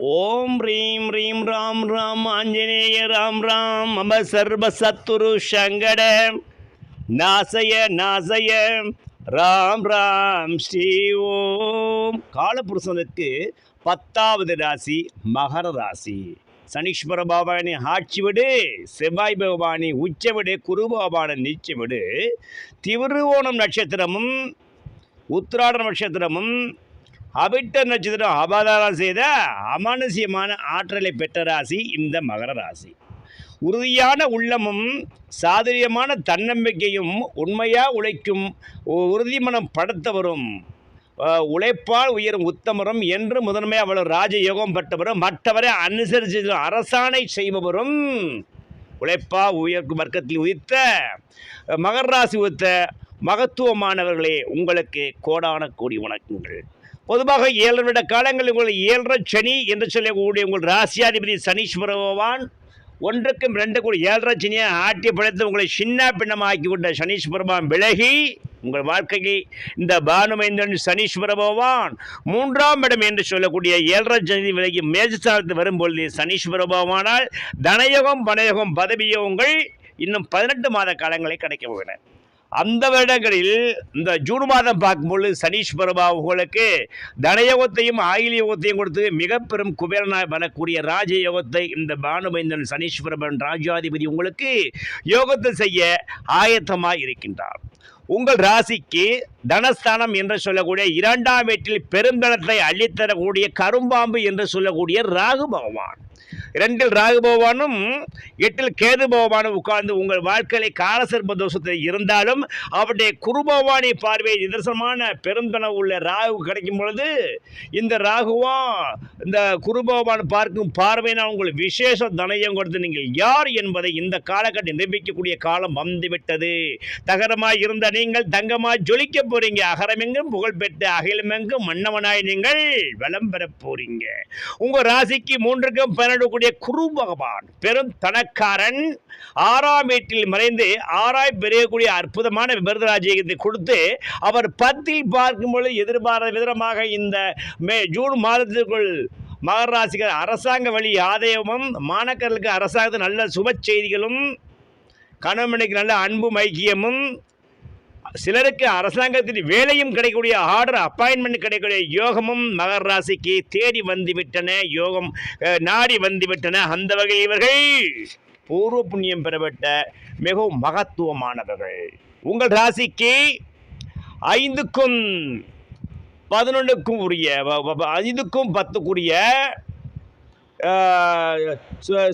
ஓம் ரீம் ரீம் ராம் ராம் ஆஞ்சநேய ராம் ராம் அம சர்வ சத்துரு சங்கட. நாசய நாசய. ராம் ராம் ஸ்ரீ ஓம். காலபுருஷனுக்கு பத்தாவது ராசி மகர ராசி. சனீஸ்வர பகவானி ஆட்சி விடு செவ்வாய் பகவானி உச்ச விடு குரு பகவான நீச்ச விடு. திருவோணம் நட்சத்திரமும் உத்திராட நட்சத்திரமும் அவிட்ட நட்சத்திரம் அபாதாரம் செய்த அமானுஷ்யமான ஆற்றலை பெற்ற ராசி இந்த மகர ராசி. உறுதியான உள்ளமும் சாதுரியமான தன்னம்பிக்கையும் உண்மையாக உழைக்கும் உறுதிமனம் படுத்தவரும் உழைப்பால் உயரும் உத்தமரும் என்று முதன்மை அவள் ராஜயோகம் பெற்றவரும் மற்றவரை அனுசரித்து அரசாணை செய்பவரும் உழைப்பா உயர்க்கும் வர்க்கத்தில் உதித்த அஹ், ராசி உதித்த மகத்துவமானவர்களே உங்களுக்கு கோடான கோடி வணக்கங்கள். பொதுவாக ஏழு விட காலங்களில் உங்கள் ஏழரை சனி என்று சொல்லக்கூடிய உங்கள் ராசியாதிபதி சனீஸ்வர பகவான் ஒன்றுக்கும் ரெண்டு கூட ஏழரை சனியை ஆட்டி படைத்து உங்களை சின்ன பின்னமாக்கி கொண்ட சனீஸ்வர பகவான் விலகி உங்கள் வாழ்க்கைக்கு இந்த பானுமைந்தன் சனீஸ்வர பகவான் மூன்றாம் இடம் என்று சொல்லக்கூடிய ஏழரை சனி விலகி மேஜஸ்தானத்து வரும்பொழுது சனீஸ்வர பகவானால் தனயோகம் பணயோகம் பதவியோகங்கள் இன்னும் பதினெட்டு மாத காலங்களை கிடைக்க போகிறேன் அந்த வருடங்களில் இந்த ஜூன் மாதம் பார்க்கும்பொழுது சனீஷ் பிரபா உங்களுக்கு தனயோகத்தையும் ஆயுள் யோகத்தையும் கொடுத்து மிக பெரும் குபேரனாய் வரக்கூடிய ராஜயோகத்தை இந்த பானுமைந்தன் பிரபன் ராஜாதிபதி உங்களுக்கு யோகத்தை செய்ய ஆயத்தமாக இருக்கின்றார். உங்கள் ராசிக்கு தனஸ்தானம் என்று சொல்லக்கூடிய இரண்டாம் வீட்டில் பெருந்தனத்தை அள்ளித்தரக்கூடிய கரும்பாம்பு என்று சொல்லக்கூடிய ராகு பகவான். இரண்டில் ராகு பகவானும் எட்டில் கேது பகவானும் உட்கார்ந்து உங்கள் வாழ்க்கையில காலசர்ப தோஷத்தில் இருந்தாலும் அவருடைய குரு பகவானை பார்வை நிதர்சனமான பெருந்தனம் உள்ள ராகு கிடைக்கும் பொழுது இந்த ராகுவும் இந்த குரு பகவான் பார்க்கும் பார்வையினால் உங்களுக்கு விசேஷ தனயம் கொடுத்து நீங்கள் யார் என்பதை இந்த காலகட்டம் நிரூபிக்கக்கூடிய காலம் வந்துவிட்டது. தகரமாக இருந்த நீங்கள் தங்கமாக ஜொலிக்க போறீங்க. அகரமெங்கும் புகழ்பெற்ற அகிலமெங்கும் மன்னவனாய் நீங்கள் வலம் பெற போறீங்க. உங்கள் ராசிக்கு மூன்றுக்கும் பன்னெண்டுக்கூடிய குரு பகவான் பெரும் தனக்காரன். ஆறாம் வீட்டில் மறைந்து ஆராய் பெரியக்கூடிய அற்புதமான விபரதராஜ்யத்தை கொடுத்து அவர் பத்தில் பார்க்கும் பொழுது எதிர்பாராத விதமாக இந்த மே ஜூன் மாதத்திற்குள் மகாரராசிகள் அரசாங்க வழி ஆதாயமும் மாணக்கர்களுக்கு அரசாங்கத்து நல்ல சுப செய்திகளும் கணவனுக்கு நல்ல அன்பும் ஐக்கியமும் சிலருக்கு அரசாங்கத்தில் வேலையும் கிடைக்கக்கூடிய ஆர்டர் அப்பாயின்மெண்ட் கிடைக்கக்கூடிய யோகமும் மகர ராசிக்கு தேடி வந்து விட்டன யோகம் நாடி வந்து விட்டன அந்த வகையில் இவர்கள் பூர்வ புண்ணியம் பெறப்பட்ட மிகவும் மகத்துவமானவர்கள். உங்கள் ராசிக்கு ஐந்துக்கும் பதினொன்றுக்கும் உரிய வ- ஐந்துக்கும் பத்துக்குரிய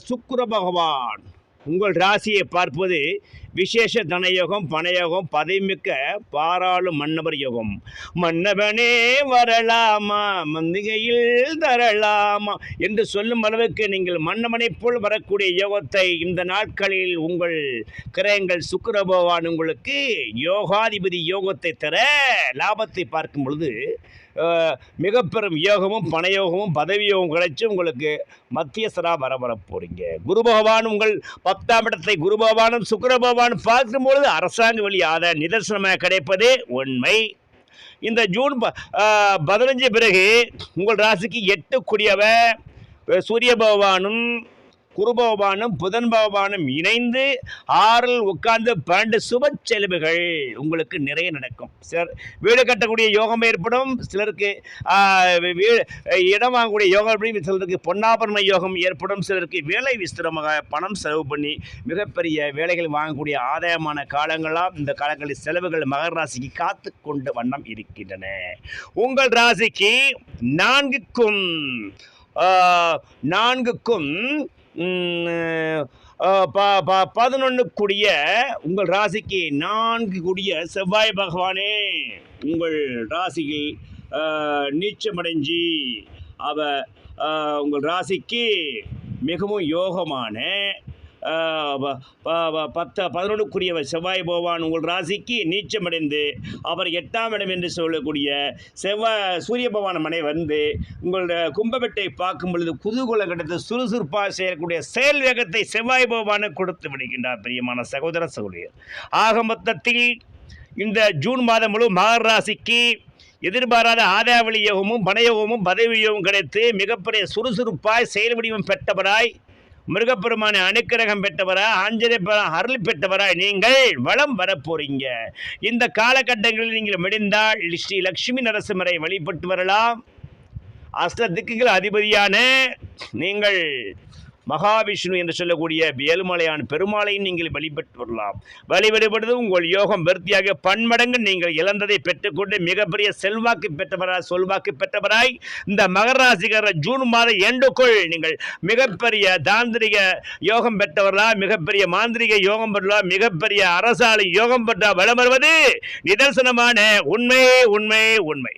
சுக்கர சு- பகவான் உங்கள் ராசியை பார்ப்பது விசேஷ தனயோகம் பணயோகம் பதவிமிக்க பாராளும் மன்னவர் யோகம். மன்னவனே வரலாமா? மந்திகையில் தரலாமா? என்று சொல்லும் அளவுக்கு நீங்கள் மன்னவனைப் போல் வரக்கூடிய யோகத்தை இந்த நாட்களில் உங்கள் கிரகங்கள் சுக்கர பகவான் உங்களுக்கு யோகாதிபதி யோகத்தை தர லாபத்தை பார்க்கும் பொழுது மிகப்பெரும் மிக பெரும் யோகமும் பணயோகமும் பதவி யோகம் உங்களுக்கு மத்தியஸ்தரா வர வர போறீங்க. குரு பகவான் உங்கள் பத்தாம் இடத்தை குரு பகவானும் சுக்கிர பகவானும் பார்க்கும்பொழுது அரசாங்க வழி ஆதாய நிதர்சனமாக கிடைப்பதே உண்மை. இந்த ஜூன் ப- பதினஞ்சு பிறகு உங்கள் ராசிக்கு எட்டுக்குரியவ அஹ், சூரிய பகவானும் குருபகவானும் புதன் பகவானும் இணைந்து ஆறில் உட்கார்ந்து பன்னெண்டு சுப செலவுகள் உங்களுக்கு நிறைய நடக்கும். சிலர் வீடு கட்டக்கூடிய யோகம் ஏற்படும் சிலருக்கு இடம் வாங்கக்கூடிய யோகம் ஏற்படும் சிலருக்கு பொன்னாபரண யோகம் ஏற்படும் சிலருக்கு வேலை விஸ்திரமாக பணம் செலவு பண்ணி மிகப்பெரிய வேலைகள் வாங்கக்கூடிய ஆதாயமான காலங்களாக இந்த காலங்களில் செலவுகள் மகர ராசிக்கு காத்து கொண்டு வண்ணம் இருக்கின்றன. உங்கள் ராசிக்கு நான்குக்கும் நான்குக்கும் ம், ப- ப- உங்கள் ராசிக்கு நான்கு கூடிய செவ்வாய் பகவானே உங்கள் ராசியில் நீச்சமடைஞ்சி அவ உங்கள் ராசிக்கு மிகவும் யோகமான பத்து பதினொன்றுக்குரியவர் செவ்வாய் போவான் உங்கள் ராசிக்கு நீச்சமடைந்து அவர் எட்டாம் இடம் என்று சொல்லக்கூடிய செவ்வாய் சூரிய பகவான் மனை வந்து உங்களோட கும்பமெட்டை பார்க்கும் பொழுது குதூகூலம் கிடைத்து சுறுசுறுப்பாக செய்யக்கூடிய செயல் வேகத்தை செவ்வாய் பகவானு கொடுத்து விடுகின்றார் பிரியமான சகோதர சகோதரியர் ஆக மொத்தத்தில் இந்த ஜூன் மாதம் முழு மகர ராசிக்கு எதிர்பாராத ஆதாவளி யோகமும் பணயோகமும் பதவி யோகமும் கிடைத்து மிகப்பெரிய சுறுசுறுப்பாய் செயல் வடிவம் பெற்றவராய் மிருகப்பெருமான அனுக்கிரகம் பெற்றவராய் ஆஞ்சநேய அருள் பெற்றவராய் நீங்கள் வளம் வரப்போறீங்க. இந்த காலகட்டங்களில் நீங்கள் முடிந்தால் ஸ்ரீ லக்ஷ்மி நரசிம்மரை வழிபட்டு வரலாம். அஷ்ட திக்குகள் அதிபதியான நீங்கள் மகாவிஷ்ணு என்று சொல்லக்கூடிய வேலுமலையான பெருமாளையும் நீங்கள் வழிபட்டு வரலாம் வழிபடுவது உங்கள் யோகம் விருத்தியாக பன்மடங்கு நீங்கள் இழந்ததை பெற்றுக்கொண்டு மிகப்பெரிய செல்வாக்கு பெற்றவராய் சொல்வாக்கு பெற்றவராய் இந்த மகராசிகர ஜூன் மாத எண்டுக்குள் நீங்கள் மிகப்பெரிய தாந்திரிக யோகம் பெற்றவர்களா மிகப்பெரிய மாந்திரிக யோகம் பெற்றா மிகப்பெரிய அரசாலை யோகம் பெற்றா வளம் வருவது நிதர்சனமான உண்மை உண்மை உண்மை.